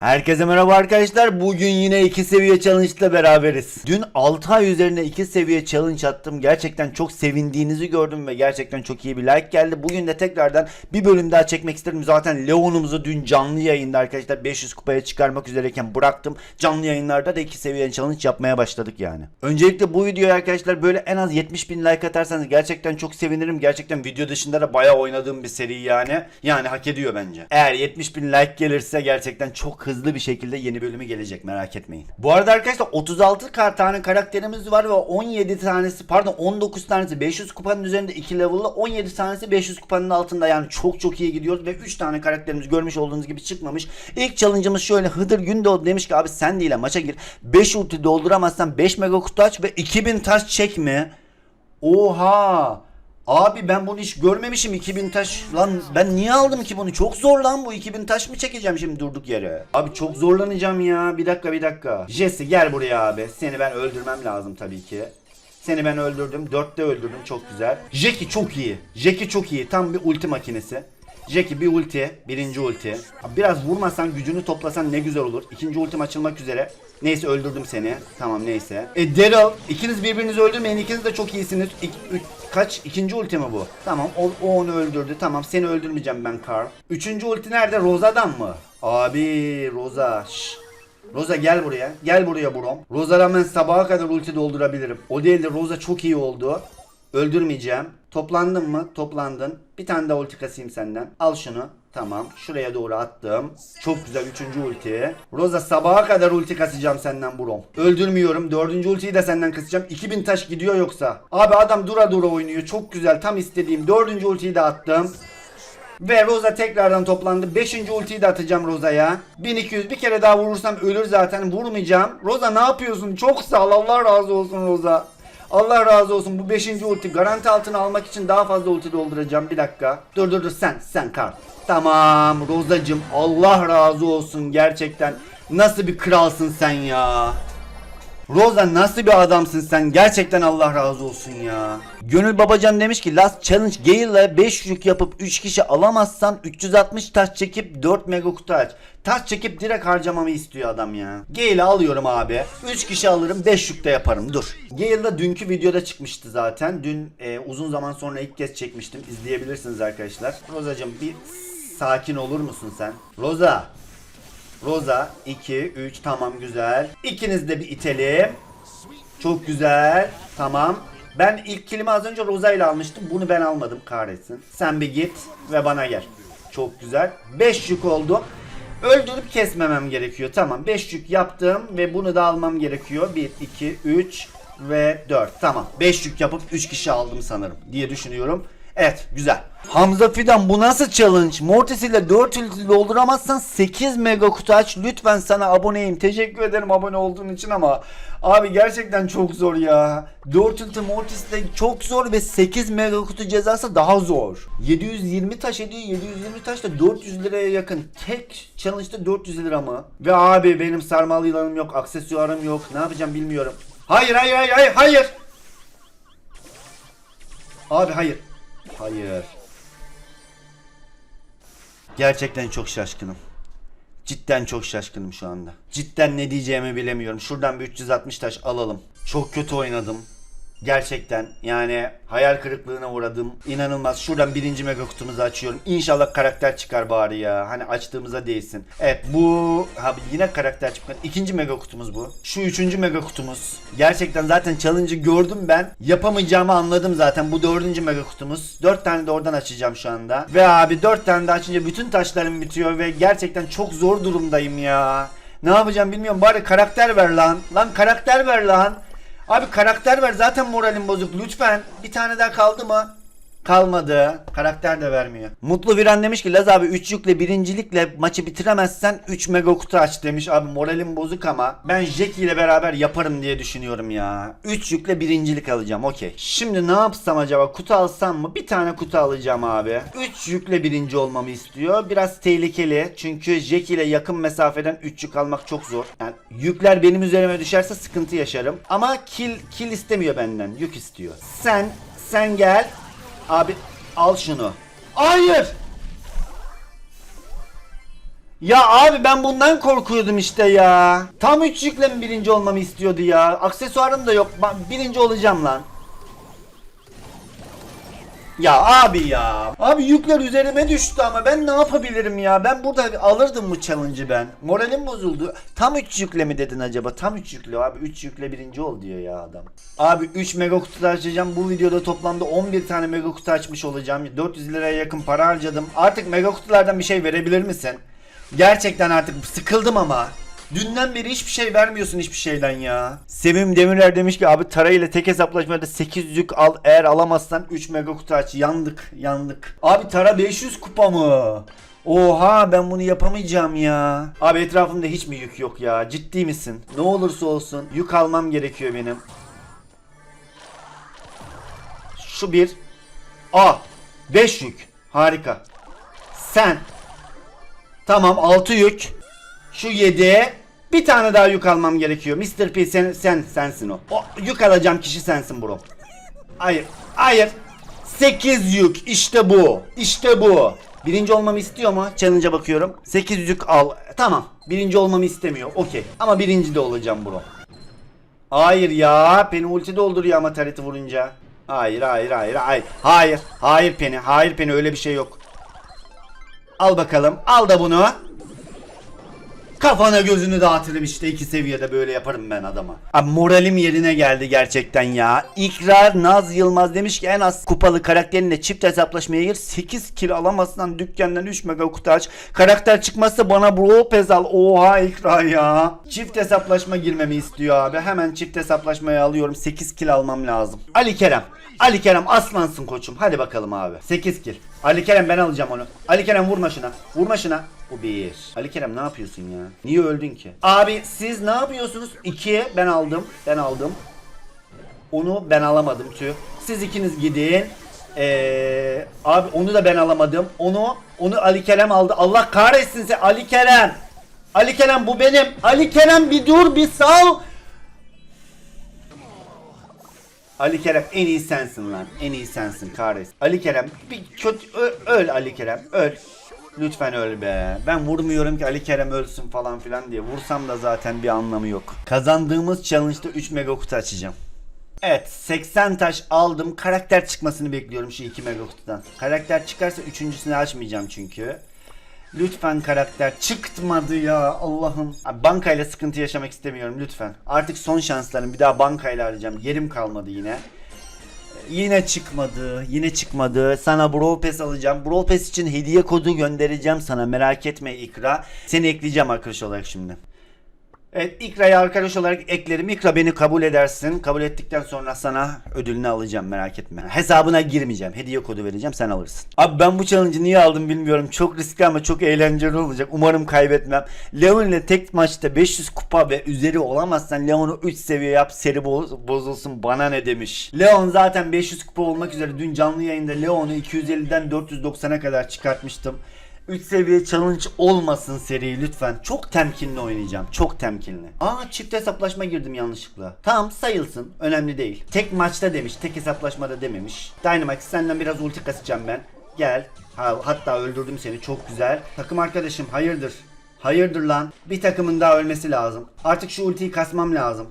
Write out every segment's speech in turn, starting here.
Herkese merhaba arkadaşlar. Bugün yine 2 seviye challenge ile beraberiz. Dün 6 ay üzerine 2 seviye challenge attım. Gerçekten çok sevindiğinizi gördüm ve gerçekten çok iyi bir like geldi. Bugün de tekrardan bir bölüm daha çekmek istedim. Zaten Leon'umuzu dün canlı yayında arkadaşlar 500 kupaya çıkarmak üzereyken bıraktım. Canlı yayınlarda da 2 seviye challenge yapmaya başladık yani. Öncelikle bu videoya arkadaşlar böyle en az 70 bin like atarsanız gerçekten çok sevinirim. Gerçekten video dışında da bayağı oynadığım bir seri yani. Yani hak ediyor bence. Eğer 70 bin like gelirse gerçekten çok hızlı bir şekilde yeni bölümü gelecek merak etmeyin. Bu arada arkadaşlar 36 kar tane karakterimiz var ve 17 tanesi pardon 19 tanesi 500 kupanın üzerinde 2 level'lı 17 tanesi 500 kupanın altında yani çok çok iyi gidiyoruz ve 3 tane karakterimiz görmüş olduğunuz gibi çıkmamış. İlk challenge'ımız şöyle Hıdır Gündoğdu demiş ki abi sen değil maça gir 5 ulti dolduramazsan 5 mega kutu aç ve 2000 taş çekme. Oha! Abi ben bunu hiç görmemişim 2000 taş. Lan ben niye aldım ki bunu? Çok zor lan bu 2000 taş mı çekeceğim şimdi durduk yere? Abi çok zorlanacağım ya. Bir dakika bir dakika. Jesse gel buraya abi. Seni ben öldürmem lazım tabii ki. Seni ben öldürdüm. Dörtte öldürdüm. Çok güzel. Jackie çok iyi. Jackie çok iyi. Tam bir ulti makinesi. Jackie bir ulti. Birinci ulti. Biraz vurmasan gücünü toplasan ne güzel olur. İkinci ultim açılmak üzere. Neyse öldürdüm seni. Tamam neyse. E Daryl ikiniz birbirinizi öldürmeyin. İkiniz de çok iyisiniz. İk, üç- kaç? ikinci ulti mi bu? Tamam o, o onu öldürdü. Tamam seni öldürmeyeceğim ben Carl. Üçüncü ulti nerede? Roza'dan mı? Abi Roza. Şşş. Roza gel buraya. Gel buraya Brom. Roza rağmen sabaha kadar ulti doldurabilirim. O değil de Roza çok iyi oldu. Öldürmeyeceğim. Toplandın mı? Toplandın. Bir tane daha ulti kasayım senden. Al şunu. Tamam. Şuraya doğru attım. Çok güzel. Üçüncü ulti. Roza sabaha kadar ulti kasacağım senden Brom. Öldürmüyorum. Dördüncü ultiyi de senden kasacağım. 2000 taş gidiyor yoksa. Abi adam dura dura oynuyor. Çok güzel. Tam istediğim. Dördüncü ultiyi de attım. Ve Roza tekrardan toplandı. 5. ultiyi de atacağım Roza'ya. 1200 bir kere daha vurursam ölür zaten. Vurmayacağım. Roza ne yapıyorsun? Çok sağ. Allah razı olsun Roza. Allah razı olsun. Bu 5. ulti garanti altına almak için daha fazla ulti dolduracağım. Bir dakika. Dur dur dur sen sen kal. Tamam Rozacım. Allah razı olsun gerçekten. Nasıl bir kralsın sen ya. Roza nasıl bir adamsın sen? Gerçekten Allah razı olsun ya. Gönül Babacan demiş ki Last Challenge Gale'la 5 yük yapıp 3 kişi alamazsan 360 taş çekip 4 mega kutu aç. Taş çekip direkt harcamamı istiyor adam ya. Gale'i alıyorum abi. 3 kişi alırım 5 yük de yaparım dur. Gale'da dünkü videoda çıkmıştı zaten. Dün e, uzun zaman sonra ilk kez çekmiştim. İzleyebilirsiniz arkadaşlar. Rozacım bir sakin olur musun sen? Roza Roza 2 3 tamam güzel. İkiniz de bir itelim. Çok güzel. Tamam. Ben ilk kilimi az önce Roza ile almıştım. Bunu ben almadım kahretsin. Sen bir git ve bana gel. Çok güzel. 5 yük oldu. Öldürüp kesmemem gerekiyor. Tamam 5 yük yaptım ve bunu da almam gerekiyor. 1, 2, 3 ve 4. Tamam 5 yük yapıp 3 kişi aldım sanırım diye düşünüyorum. Evet güzel. Hamza Fidan bu nasıl challenge? Mortis ile 4 ulti dolduramazsan 8 mega kutu aç. Lütfen sana aboneyim. Teşekkür ederim abone olduğun için ama abi gerçekten çok zor ya. 4 ulti Mortis ile çok zor ve 8 mega kutu cezası daha zor. 720 taş ediyor. 720 taş da 400 liraya yakın. Tek challenge'da 400 lira mı? Ve abi benim sarmal yılanım yok, aksesuarım yok. Ne yapacağım bilmiyorum. Hayır hayır hayır hayır hayır. Abi hayır. Hayır. Gerçekten çok şaşkınım. Cidden çok şaşkınım şu anda. Cidden ne diyeceğimi bilemiyorum. Şuradan bir 360 taş alalım. Çok kötü oynadım. Gerçekten yani hayal kırıklığına uğradım. İnanılmaz. Şuradan birinci mega kutumuzu açıyorum. İnşallah karakter çıkar bari ya. Hani açtığımıza değsin. Evet bu abi yine karakter çıkmadı. İkinci mega kutumuz bu. Şu üçüncü mega kutumuz. Gerçekten zaten challenge'ı gördüm ben. Yapamayacağımı anladım zaten. Bu dördüncü mega kutumuz. Dört tane de oradan açacağım şu anda. Ve abi dört tane de açınca bütün taşlarım bitiyor ve gerçekten çok zor durumdayım ya. Ne yapacağım bilmiyorum. Bari karakter ver lan. Lan karakter ver lan. Abi karakter ver zaten moralim bozuk lütfen. Bir tane daha kaldı mı? Kalmadı. Karakter de vermiyor. Mutlu Viran demiş ki Laz abi 3 yükle birincilikle maçı bitiremezsen 3 mega kutu aç demiş. Abi moralim bozuk ama ben Jackie ile beraber yaparım diye düşünüyorum ya. 3 yükle birincilik alacağım okey. Şimdi ne yapsam acaba kutu alsam mı? Bir tane kutu alacağım abi. 3 yükle birinci olmamı istiyor. Biraz tehlikeli çünkü Jackie ile yakın mesafeden 3 yük almak çok zor. Yani yükler benim üzerime düşerse sıkıntı yaşarım. Ama kill, kill istemiyor benden yük istiyor. Sen sen gel Abi al şunu. Hayır. Ya abi ben bundan korkuyordum işte ya. Tam 3 yükle mi birinci olmamı istiyordu ya. Aksesuarım da yok. Birinci olacağım lan. Ya abi ya. Abi yükler üzerime düştü ama ben ne yapabilirim ya? Ben burada alırdım bu challenge'ı ben. Moralim bozuldu. Tam 3 yükle mi dedin acaba? Tam 3 yüklü abi. 3 yükle birinci ol diyor ya adam. Abi 3 mega kutu açacağım. Bu videoda toplamda 11 tane mega kutu açmış olacağım. 400 liraya yakın para harcadım. Artık mega kutulardan bir şey verebilir misin? Gerçekten artık sıkıldım ama. Dünden beri hiçbir şey vermiyorsun hiçbir şeyden ya. Sevim Demirler demiş ki abi Tara ile tek hesaplaşmada 8 yük al eğer alamazsan 3 mega kutu aç. Yandık yandık. Abi Tara 500 kupa mı? Oha ben bunu yapamayacağım ya. Abi etrafımda hiç mi yük yok ya? Ciddi misin? Ne olursa olsun yük almam gerekiyor benim. Şu bir. A. 5 yük. Harika. Sen. Tamam 6 yük. Şu 7. Bir tane daha yük almam gerekiyor. Mr. P sen, sen sensin o. O yük alacağım kişi sensin bro. Hayır. Hayır. 8 yük. İşte bu. İşte bu. Birinci olmamı istiyor mu? Challenge'a bakıyorum. 8 yük al. Tamam. Birinci olmamı istemiyor. Okey. Ama birinci de olacağım bro. Hayır ya. Beni ulti dolduruyor ama tareti vurunca. Hayır hayır hayır hayır. Hayır. Hayır Penny. Hayır Penny öyle bir şey yok. Al bakalım. Al da bunu. Kafana gözünü dağıtırım işte iki seviyede böyle yaparım ben adama. Abi moralim yerine geldi gerçekten ya. İkrar Naz Yılmaz demiş ki en az kupalı karakterinle çift hesaplaşmaya gir. 8 kill alamazsan dükkandan 3 mega kutu aç. Karakter çıkmazsa bana bro pez. Oha ikrar ya. Çift hesaplaşma girmemi istiyor abi. Hemen çift hesaplaşmaya alıyorum. 8 kill almam lazım. Ali Kerem. Ali Kerem aslansın koçum. Hadi bakalım abi. 8 kill. Ali Kerem ben alacağım onu. Ali Kerem vurma şuna. Vurma şuna. Bu bir. Ali Kerem ne yapıyorsun ya? Niye öldün ki? Abi siz ne yapıyorsunuz? 2'ye ben aldım. Ben aldım. Onu ben alamadım tüh. Siz ikiniz gidin. Ee, abi onu da ben alamadım. Onu onu Ali Kerem aldı. Allah kahretsin sen Ali Kerem. Ali Kerem bu benim. Ali Kerem bir dur bir sal. Ali Kerem en iyi sensin lan. En iyi sensin kahretsin. Ali Kerem bir kötü ö- öl Ali Kerem öl. Lütfen öl be. Ben vurmuyorum ki Ali Kerem ölsün falan filan diye. Vursam da zaten bir anlamı yok. Kazandığımız challenge'da 3 mega kutu açacağım. Evet 80 taş aldım. Karakter çıkmasını bekliyorum şu 2 mega kutudan. Karakter çıkarsa üçüncüsünü açmayacağım çünkü. Lütfen karakter çıkmadı ya Allah'ım. Bankayla sıkıntı yaşamak istemiyorum lütfen. Artık son şanslarım bir daha bankayla arayacağım. Yerim kalmadı yine. Yine çıkmadı. Yine çıkmadı. Sana Brawl Pass alacağım. Brawl Pass için hediye kodu göndereceğim sana. Merak etme İkra. Seni ekleyeceğim arkadaş olarak şimdi. Evet İkra'yı arkadaş olarak eklerim. İkra beni kabul edersin. Kabul ettikten sonra sana ödülünü alacağım merak etme. Hesabına girmeyeceğim. Hediye kodu vereceğim sen alırsın. Abi ben bu challenge'ı niye aldım bilmiyorum. Çok riskli ama çok eğlenceli olacak. Umarım kaybetmem. Leon ile tek maçta 500 kupa ve üzeri olamazsan Leon'u 3 seviye yap seri boz- bozulsun bana ne demiş. Leon zaten 500 kupa olmak üzere dün canlı yayında Leon'u 250'den 490'a kadar çıkartmıştım. 3 seviye challenge olmasın seri lütfen. Çok temkinli oynayacağım. Çok temkinli. Aa çift hesaplaşma girdim yanlışlıkla. Tamam sayılsın. Önemli değil. Tek maçta demiş. Tek hesaplaşmada dememiş. Dynamax senden biraz ulti kasacağım ben. Gel. Ha, hatta öldürdüm seni. Çok güzel. Takım arkadaşım hayırdır? Hayırdır lan? Bir takımın daha ölmesi lazım. Artık şu ultiyi kasmam lazım.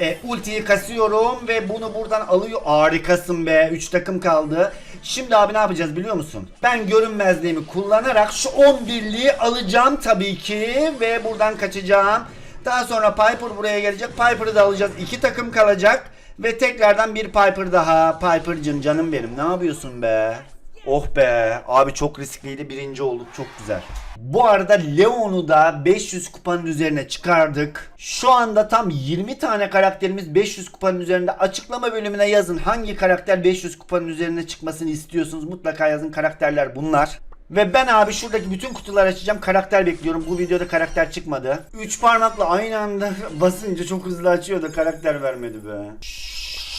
E, ultiyi kasıyorum ve bunu buradan alıyor. Harikasın be. 3 takım kaldı. Şimdi abi ne yapacağız biliyor musun? Ben görünmezliğimi kullanarak şu 11'liği alacağım tabii ki. Ve buradan kaçacağım. Daha sonra Piper buraya gelecek. Piper'ı da alacağız. 2 takım kalacak. Ve tekrardan bir Piper daha. Piper'cım canım benim. Ne yapıyorsun be? Oh be abi çok riskliydi birinci olduk çok güzel. Bu arada Leon'u da 500 kupanın üzerine çıkardık. Şu anda tam 20 tane karakterimiz 500 kupanın üzerinde. Açıklama bölümüne yazın hangi karakter 500 kupanın üzerine çıkmasını istiyorsunuz. Mutlaka yazın karakterler bunlar. Ve ben abi şuradaki bütün kutuları açacağım. Karakter bekliyorum. Bu videoda karakter çıkmadı. 3 parmakla aynı anda basınca çok hızlı açıyor da karakter vermedi be.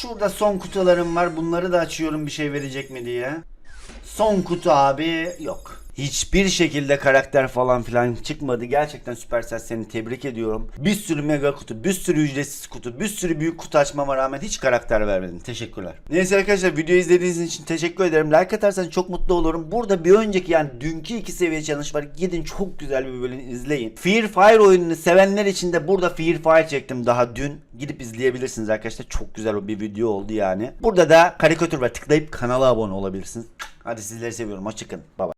Şurada son kutularım var. Bunları da açıyorum bir şey verecek mi diye. Son kutu abi yok. Hiçbir şekilde karakter falan filan çıkmadı. Gerçekten Supercell seni tebrik ediyorum. Bir sürü mega kutu, bir sürü ücretsiz kutu, bir sürü büyük kutu açmama rağmen hiç karakter vermedin. Teşekkürler. Neyse arkadaşlar videoyu izlediğiniz için teşekkür ederim. Like atarsanız çok mutlu olurum. Burada bir önceki yani dünkü iki seviye challenge var. Gidin çok güzel bir bölüm izleyin. Fear Fire oyununu sevenler için de burada Fear Fire çektim daha dün. Gidip izleyebilirsiniz arkadaşlar. Çok güzel o bir video oldu yani. Burada da karikatür var. Tıklayıp kanala abone olabilirsiniz. Hadi sizleri seviyorum. Hoşçakalın. Bye bye.